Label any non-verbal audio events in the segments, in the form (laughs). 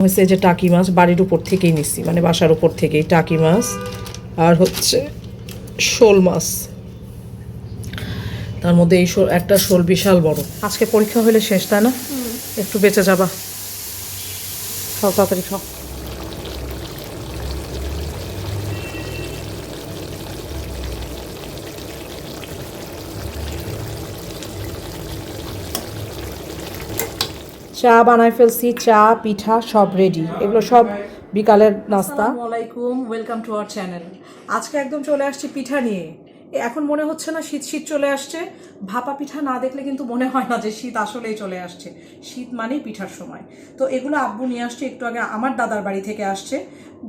হচ্ছে যে টাকি মাছ বাড়ির উপর থেকেই নিচ্ছি মানে বাসার উপর থেকেই টাকি মাছ আর হচ্ছে শোল মাছ। তার মধ্যে এই শোল একটা শোল বিশাল বড়। আজকে পরীক্ষা হলে শেষ তাই না? একটু বেঁচে যাবা। খাও তাড়াতাড়ি খাও। চা বানাই ফেলছি, চা, পিঠা সব রেডি এগুলো সব বিকালের নাস্তা। আসসালামাইকুম ওয়েলকাম টু আওয়ার চ্যানেল আজকে একদম চলে আসছি পিঠা নিয়ে। এখন মনে হচ্ছে না শীত শীত চলে আসছে। ভাপা পিঠা না দেখলে কিন্তু মনে হয় না যে শীত আসলেই চলে আসছে। শীত মানেই পিঠার সময়। তো এগুলো আব্বু নিয়ে আসছে, একটু আগে আমার দাদার বাড়ি থেকে আসছে।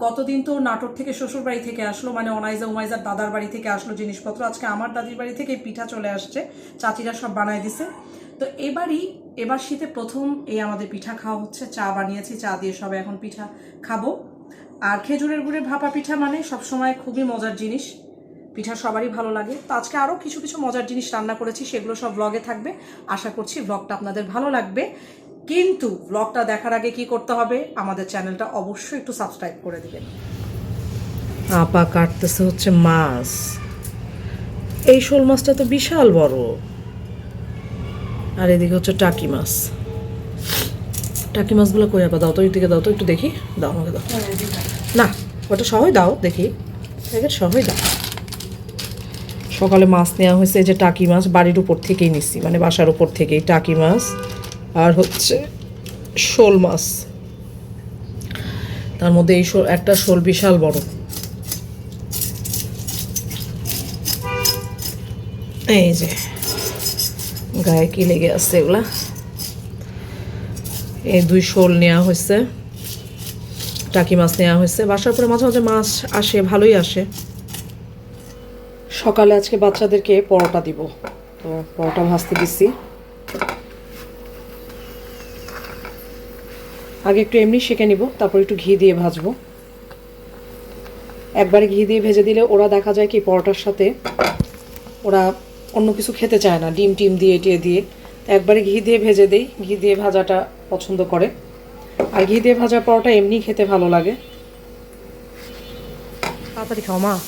গতদিন তো নাটোর থেকে শ্বশুর বাড়ি থেকে আসলো মানে অনাইজা উমাইজার দাদার বাড়ি থেকে আসলো জিনিসপত্র। আজকে আমার দাদির বাড়ি থেকে পিঠা চলে আসছে। চাচিরা সব বানায় দিছে। তো এবারই, এবার শীতে প্রথম এই আমাদের পিঠা খাওয়া হচ্ছে। চা বানিয়েছি, চা দিয়ে সবাই এখন পিঠা খাব। আর খেজুরের গুড়ের ভাপা পিঠা মানে সবসময় খুবই মজার জিনিস। পিঠা সবারই ভালো লাগে। তো আজকে আরও কিছু কিছু মজার জিনিস রান্না করেছি, সেগুলো সব ব্লগে থাকবে। আশা করছি ব্লগটা আপনাদের ভালো লাগবে। কিন্তু ব্লগটা দেখার আগে কি করতে হবে, আমাদের চ্যানেলটা অবশ্যই একটু সাবস্ক্রাইব করে দিবেন। আপা কাটতেছে হচ্ছে মাছ। এই শোল মাছটা তো বিশাল বড়। আর এদিকে হচ্ছে টাকি মাছ। টাকি মাছগুলো কই আপা দাও তো দিকে দাও তো একটু দেখি। দাও আমাকে দাও। না ওটা সহই দাও দেখি। প্যাকেট সহই দাও। সকালে মাছ নেওয়া হয়েছে এই যে টাকি মাছ বাড়ির উপর থেকেই নিচ্ছি মানে বাসার উপর থেকেই টাকি মাছ। আর হচ্ছে শোল মাছ। তার মধ্যে এই শোল একটা শোল বিশাল বড়। এই যে। গায়ে কি লেগে আছে এগুলা? এই দুই শোল নেওয়া হয়েছে টাকি মাছ নেওয়া হয়েছে বাসার পরে মাঝে মাঝে মাছ আসে, ভালোই আসে। সকালে আজকে বাচ্চাদেরকে পরোটা দিব। তো পরোটা ভাজতে দিচ্ছি আগে একটু এমনি সেঁকে নিব, তারপর একটু ঘি দিয়ে ভাজবো। একবারে ঘি দিয়ে ভেজে দিলে ওরা দেখা যায় কি পরোটার সাথে ওরা অন্য কিছু খেতে চায় না। ডিম টিম দিয়ে টিয়ে দিয়ে। তো একবারে ঘি দিয়ে ভেজে দেই। ঘি দিয়ে ভাজাটা পছন্দ করে। আর ঘি দিয়ে ভাজা পরোটা এমনি খেতে ভালো লাগে। তাড়াতাড়ি খাও মা।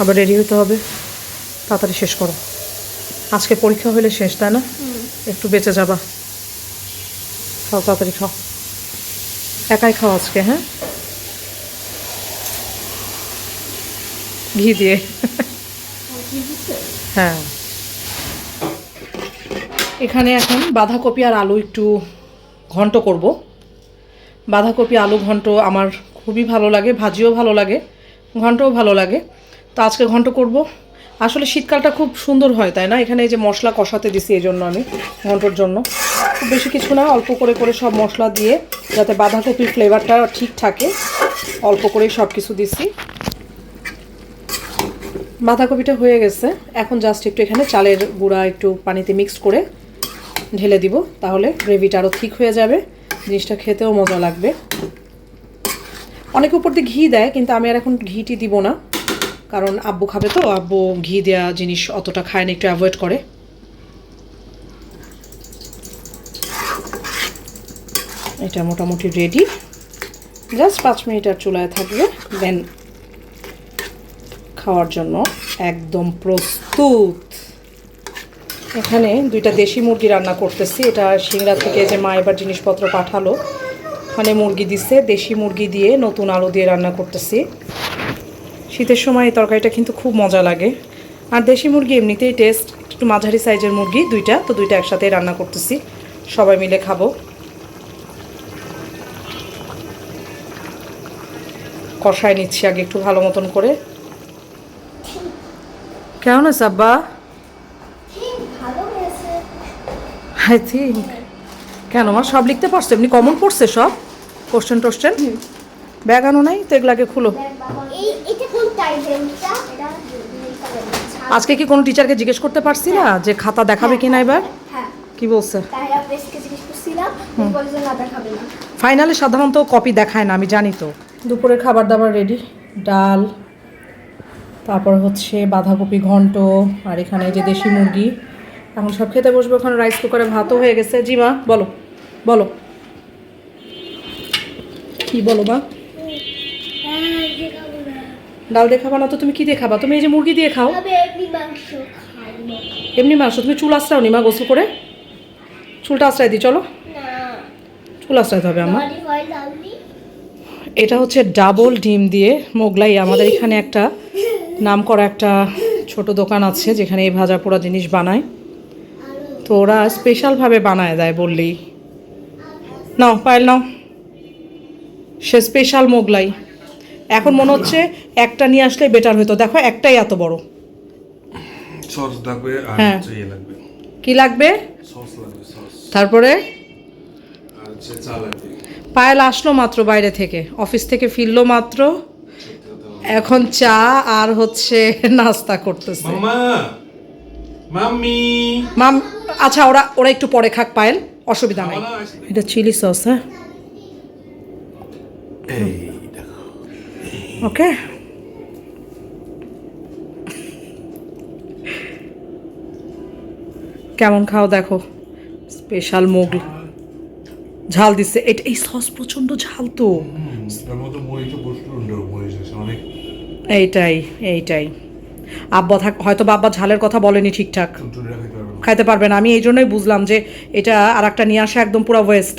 আবার রেডি হতে হবে। তাড়াতাড়ি শেষ করো। আজকে পরীক্ষা হলে শেষ তাই না? একটু বেঁচে যাবা। খাও তাড়াতাড়ি খাও। একাই খাও আজকে হ্যাঁ? ঘি দিয়ে। হ্যাঁ। এখানে এখন বাঁধাকপি আর আলু একটু ঘন্ট করব। বাঁধাকপি আলু ঘন্ট আমার খুবই ভালো লাগে ভাজিও ভালো লাগে ঘন্টও ভালো লাগে। তো আজকে ঘন্ট করব। আসলে শীতকালটা খুব সুন্দর হয় তাই না? এখানে এই যে মশলা কষাতে দিছি এই জন্য আমি ঘন্টর জন্য। খুব বেশি কিছু না অল্প করে করে সব মশলা দিয়ে যাতে বাঁধাকপির ফ্লেভারটা ঠিক থাকে অল্প করেই সব কিছু দিছি। বাঁধাকপিটা হয়ে গেছে। এখন জাস্ট একটু এখানে চালের গুঁড়া একটু পানিতে মিক্স করে ঢেলে দিব, তাহলে গ্রেভিটা আরও ঠিক হয়ে যাবে। জিনিসটা খেতেও মজা লাগবে। অনেকে উপর দিয়ে ঘি দেয়, কিন্তু আমি আর এখন ঘিটি দিব না, কারণ আব্বু খাবে তো, আব্বু ঘি দেওয়া জিনিস অতটা খায় না, একটু অ্যাভয়েড করে। এটা মোটামুটি রেডি জাস্ট পাঁচ মিনিট আর চুলায় থাকবে দেন খাওয়ার জন্য একদম প্রস্তুত। এখানে দুইটা দেশি মুরগি রান্না করতেছি। এটা সিংড়া থেকে যে মা এবার জিনিসপত্র পাঠালো, ওখানে মুরগি দিচ্ছে দেশি মুরগি দিয়ে নতুন আলু দিয়ে রান্না করতেছি। শীতের সময় এই তরকারিটা কিন্তু খুব মজা লাগে। আর দেশি মুরগি এমনিতেই টেস্ট একটু মাঝারি সাইজের মুরগি, দুইটা, তো দুইটা একসাথেই রান্না করতেছি। সবাই মিলে খাব। কষায় নিচ্ছি আগে একটু ভালো মতন করে। কেমন আছে আব্বা? ভালো আই থিঙ্ক কেন? আমার সব লিখতে পারছ? এমনি কমন পড়ছে সব? কোশ্চেন টোশ্চেন ব্যাগ আনো নাই? তো এগুলাকে খুলো। আজকে কি কোনো টিচারকে জিজ্ঞেস করতে পারছি না যে খাতা দেখাবে কিনা এবার? হ্যাঁ। কি বলছে? ফাইনালে সাধারণত কপি দেখায় না আমি জানি তো। দুপুরের খাবার দাবার রেডি ডাল তারপর হচ্ছে বাঁধাকপি ঘন্ট আর এখানে যে দেশি মুরগি। এখন সব খেতে বসবো ওখানে রাইস কুকারে ভাতও হয়ে গেছে। জি মা বলো বলো। কি বলো মা? ডাল দিয়ে খাবা না তো? তুমি কি দিয়ে খাবা? তুমি এই যে মুরগি দিয়ে খাও। এমনি মাংস তুমি চুল আশ্রাও নি মা গোসল করে? চুলটা আশ্রয় দিই চলো। চুল আশ্রাইতে হবে আমার। এটা হচ্ছে ডাবল ডিম দিয়ে মোগলাই। আমাদের এখানে একটা নাম করা একটা ছোট দোকান আছে যেখানে এই ভাজা পোড়া জিনিস বানায়। তো ওরা স্পেশালভাবে বানায় দেয় বললেই। নাও পায়েল নাও। সে স্পেশাল মোগলাই। এখন মনে হচ্ছে একটা নিয়ে আসলে বেটার হতো। দেখো একটাই এত বড়। সস লাগবে আর হ্যাঁ। ইয়ে লাগবে। কি লাগবে? সস লাগবে সস তারপরে? পায়েল আসলো মাত্র বাইরে থেকে। অফিস থেকে ফিরলো মাত্র। এখন চা আর হচ্ছে নাস্তা করতেছে। মাম আচ্ছা ওরা ওরা একটু পরে খাক পায়েল। অসুবিধা নাই? এটা চিলি সস হ্যাঁ? ওকে। কেমন খাও দেখো? স্পেশাল মোগল। ঝাল দিচ্ছে। এটা এই সস প্রচণ্ড ঝাল তো। আছে এইটাই এইটাই। আব্বা থাক হয়তো বাব্বা ঝালের কথা বলেনি ঠিকঠাক। খাইতে পারবে না। আমি এই জন্যই বুঝলাম যে এটা আর একটা নিয়ে আসা একদম পুরো ওয়েস্ট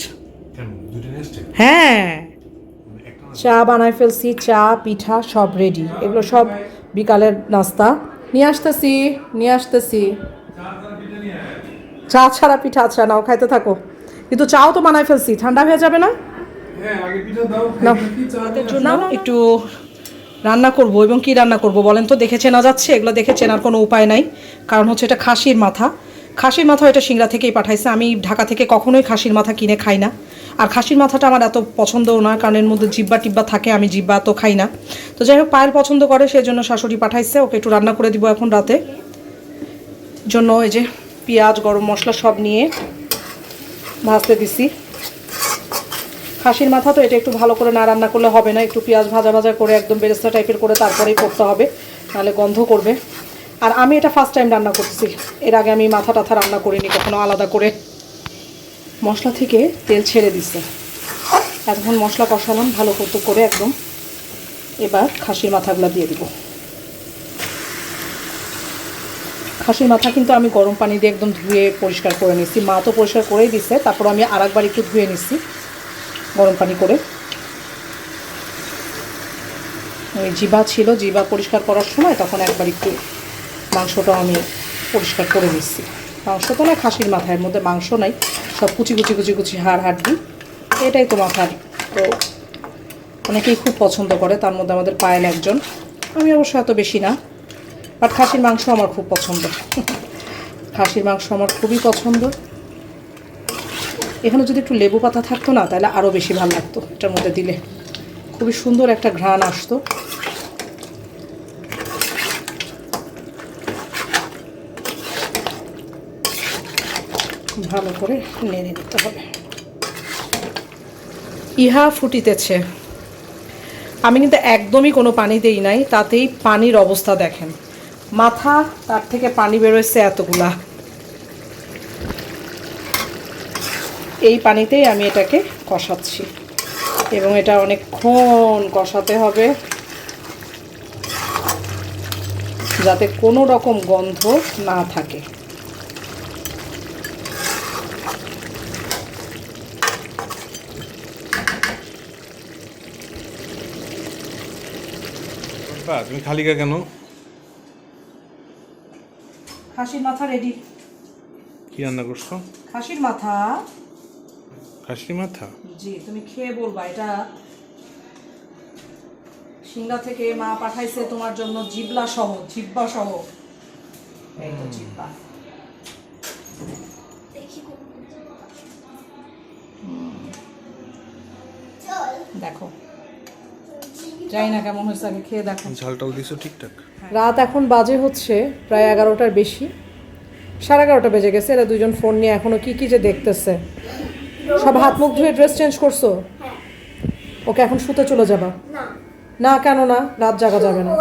হ্যাঁ। চা বানায় ফেলছি চা পিঠা সব রেডি এগুলো সব বিকালের নাস্তা। নিয়ে আসতেছি নিয়ে আসতেছি। চা ছাড়া পিঠা আচ্ছা নাও খাইতে থাকো। কিন্তু চাও তো বানায় ফেলছি ঠান্ডা হয়ে যাবে না? হ্যাঁ জন্য একটু রান্না করব এবং কি রান্না করব বলেন তো? দেখে চেনা যাচ্ছে এগুলো দেখে চেনার কোনো উপায় নাই। কারণ হচ্ছে এটা খাসির মাথা। খাসির মাথা এটা সিংড়া থেকেই পাঠাইছে। আমি ঢাকা থেকে কখনোই খাসির মাথা কিনে খাই না। আর খাসির মাথাটা আমার এত পছন্দও না কারণ এর মধ্যে জিব্বা টিব্বা থাকে আমি জিব্বা তো খাই না। তো যাই হোক পায়েল পছন্দ করে সেই জন্য শাশুড়ি পাঠাইছে। ওকে একটু রান্না করে দিব এখন রাতে। জন্য এই যে পেঁয়াজ গরম মশলা সব নিয়ে ভাজতে দিছি। খাসির মাথা তো এটা একটু ভালো করে না রান্না করলে হবে না, একটু পেঁয়াজ ভাজা ভাজা করে একদম বেরেস্তা টাইপের করে তারপরেই করতে হবে, নাহলে গন্ধ করবে। আর আমি এটা ফার্স্ট টাইম রান্না করছি এর আগে আমি মাথা টাথা রান্না করিনি কখনো আলাদা করে। মশলা থেকে তেল ছেড়ে দিছে। এতক্ষণ মশলা কষালাম ভালো করতে করে একদম। এবার খাসির মাথাগুলো দিয়ে দিব। খাসির মাথা কিন্তু আমি গরম পানি দিয়ে একদম ধুয়ে পরিষ্কার করে নিচ্ছি মা তো পরিষ্কার করেই দিছে, তারপর আমি আর একবার একটু ধুয়ে নিচ্ছি গরম পানি করে। ওই জিবা ছিল জিবা পরিষ্কার করার সময় তখন একবার একটু মাংসটা আমি পরিষ্কার করে নিচ্ছি। মাংস তো না খাসির মাথার মধ্যে মাংস নাই, সব কুচি কুচি কুচি কুচি হাড় হাড্ডি এটাই তো মাথার তো অনেকেই খুব পছন্দ করে, তার মধ্যে আমাদের পায়েল একজন। আমি অবশ্য এত বেশি না। বাট খাসির মাংস আমার খুব পছন্দ। খাসির মাংস আমার খুবই পছন্দ। এখানে যদি একটু লেবু পাতা থাকতো না, তাহলে আরও বেশি ভালো লাগতো এটার মধ্যে দিলে। খুবই সুন্দর একটা ঘ্রাণ আসতো। ভালো করে নেড়ে নিতে হবে। ইহা ফুটিতেছে। আমি কিন্তু একদমই কোনো পানি দেই নাই, তাতেই পানির অবস্থা দেখেন। মাথা, তার থেকে পানি বেরোচ্ছে এতগুলা। এই পানিতেই আমি এটাকে কষাচ্ছি। এবং এটা অনেকক্ষণ কষাতে হবে। যাতে কোনো রকম গন্ধ না থাকে। বা তুমি খালি গা কেন? খাসির মাথা রেডি কি রান্না করছ? খাসির মাথা। খাসির মাথা? জি তুমি খেয়ে বলবা এটা সিংড়া থেকে মা পাঠাইছে তোমার জন্য জিবলা সহ জিব্বা সহ। এই তো জিব্বা। দেখো জানি না কেমন হয়েছে আগে খেয়ে দেখো। ঝাল টাল দিছো ঠিকঠাক? রাত এখন বাজে হচ্ছে প্রায় এগারোটার বেশি। সাড়ে এগারোটা বেজে গেছে এরা দুজন ফোন নিয়ে এখনও কি কি যে দেখতেছে। সব হাত মুখ ধুয়ে ড্রেস চেঞ্জ করছ? হ্যাঁ। ওকে এখন শুতে চলে যাবা? না। কেন না? রাত জাগা যাবে না।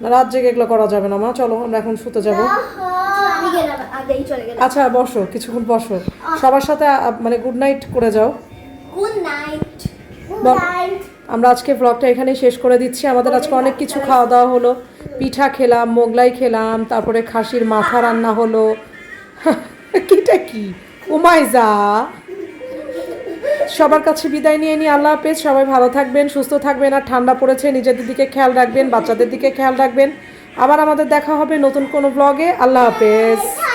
না, রাত জেগে এগুলো করা যাবে না মা। চলো আমরা এখন শুতে যাব। আচ্ছা বসো কিছুক্ষণ বসো। সবার সাথে মানে গুড নাইট করে যাও। গুড নাইট আমরা আজকে ব্লগটা এখানেই শেষ করে দিচ্ছি। আমাদের আজকে অনেক কিছু খাওয়া দাওয়া হলো। পিঠা খেলাম, মোগলাই খেলাম, তারপরে খাসির মাথা রান্না হলো। (laughs) কিটা কি? উমাইজা সবার কাছে বিদায় নিয়ে নিয়ে আল্লাহ হাফেজ। সবাই ভালো থাকবেন, সুস্থ থাকবেন আর ঠান্ডা পড়েছে, নিজেদের দিকে খেয়াল রাখবেন, বাচ্চাদের দিকে খেয়াল রাখবেন। আবার আমাদের দেখা হবে নতুন কোনো ব্লগে আল্লাহ হাফেজ।